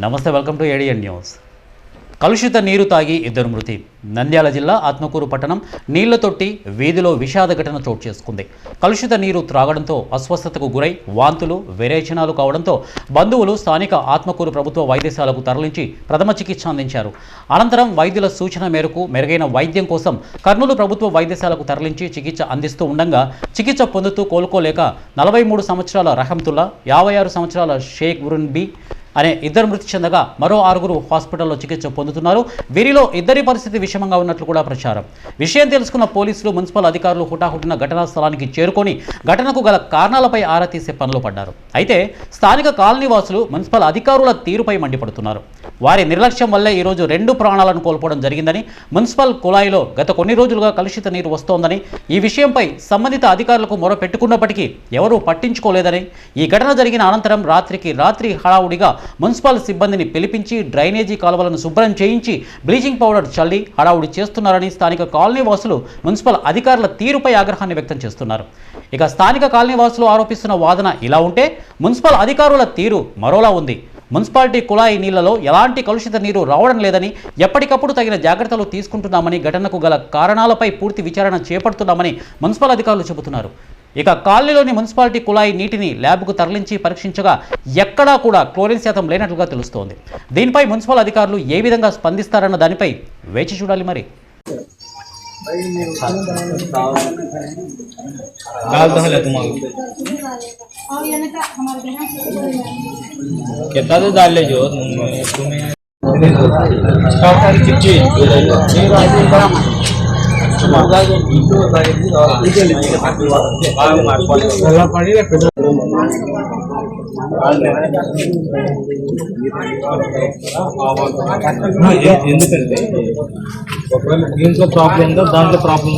నమస్తే welcome to ఏడియన్ news కలుషిత నీరు తాగి ఇద్దరు మృతి. నంద్యాల జిల్లా ఆత్మకూరు పట్టణం నీళ్ళ తొట్టి వీధిలో విషాద ఘటన చోటు చేసుకుంది. కలుషిత నీరు త్రాగడంతో అస్వస్థతకు గురై వాంతులు విరేచనాలు కావడంతో బంధువులు స్థానిక ఆత్మకూరు ప్రభుత్వ వైద్యశాలకు తరలించి ప్రథమ చికిత్స అందించారు. అనంతరం వైద్యుల సూచన మేరకు మెరుగైన వైద్యం కోసం కర్నూలు ప్రభుత్వ వైద్యశాలకు తరలించి చికిత్స అందిస్తూ ఉండగా చికిత్స పొందుతూ కోలుకోలేక నలభై మూడు సంవత్సరాల రహంతుల్లా యాభై ఆరు సంవత్సరాల షేక్ ఉరున్ బి అనే ఇద్దరు మృతి చెందగా మరో ఆరుగురు హాస్పిటల్లో చికిత్స పొందుతున్నారు. వీరిలో ఇద్దరి పరిస్థితి విషమంగా ఉన్నట్లు కూడా ప్రచారం. విషయం తెలుసుకున్న పోలీసులు మున్సిపల్ అధికారులు హుటాహుటిన ఘటనా స్థలానికి చేరుకొని ఘటనకు గల కారణాలపై ఆరా తీసే పనిలో పడ్డారు. అయితే స్థానిక కాలనీవాసులు మున్సిపల్ అధికారుల తీరుపై మండిపడుతున్నారు. వారి నిర్లక్ష్యం వల్లే ఈరోజు రెండు ప్రాణాలను కోల్పోవడం జరిగిందని మున్సిపల్ కుళాయిలో గత కొన్ని రోజులుగా కలుషిత నీరు వస్తోందని ఈ విషయంపై సంబంధిత అధికారులకు మొర పెట్టుకున్నప్పటికీ ఎవరూ పట్టించుకోలేదని ఈ ఘటన జరిగిన అనంతరం రాత్రికి రాత్రి హడావుడిగా మున్సిపల్ సిబ్బందిని పిలిపించి డ్రైనేజీ కాలువలను శుభ్రం చేయించి బ్లీచింగ్ పౌడర్ చల్లి హడావుడి చేస్తున్నారని స్థానిక కాలనీ వాసులు మున్సిపల్ అధికారుల తీరుపై ఆగ్రహాన్ని వ్యక్తం చేస్తున్నారు. ఇక స్థానిక కాలనీ వాసులు ఆరోపిస్తున్న వాదన ఇలా ఉంటే మున్సిపల్ అధికారుల తీరు మరోలా ఉంది. మున్సిపాలిటీ కుళాయి నీళ్ళలో ఎలాంటి కలుషిత నీరు రావడం లేదని ఎప్పటికప్పుడు తగిన జాగ్రత్తలు తీసుకుంటున్నామని ఘటనకు గల కారణాలపై పూర్తి విచారణ చేపడుతున్నామని మున్సిపల్ అధికారులు చెబుతున్నారు. ఇక కాలనీలోని మున్సిపాలిటీ కుళాయి నీటిని ల్యాబ్కు తరలించి పరీక్షించగా ఎక్కడా కూడా క్లోరిన్ శాతం లేనట్లుగా తెలుస్తోంది దీనిపై మున్సిపల్ అధికారులు ఏ విధంగా స్పందిస్తారన్న దానిపై వేచి చూడాలి మరి डाल तो है तुम्हारे और ये का हमारे यहाँ से कितना तो डाल ले जो तुम्हें दीन प्राब्लम दाने प्राब्लम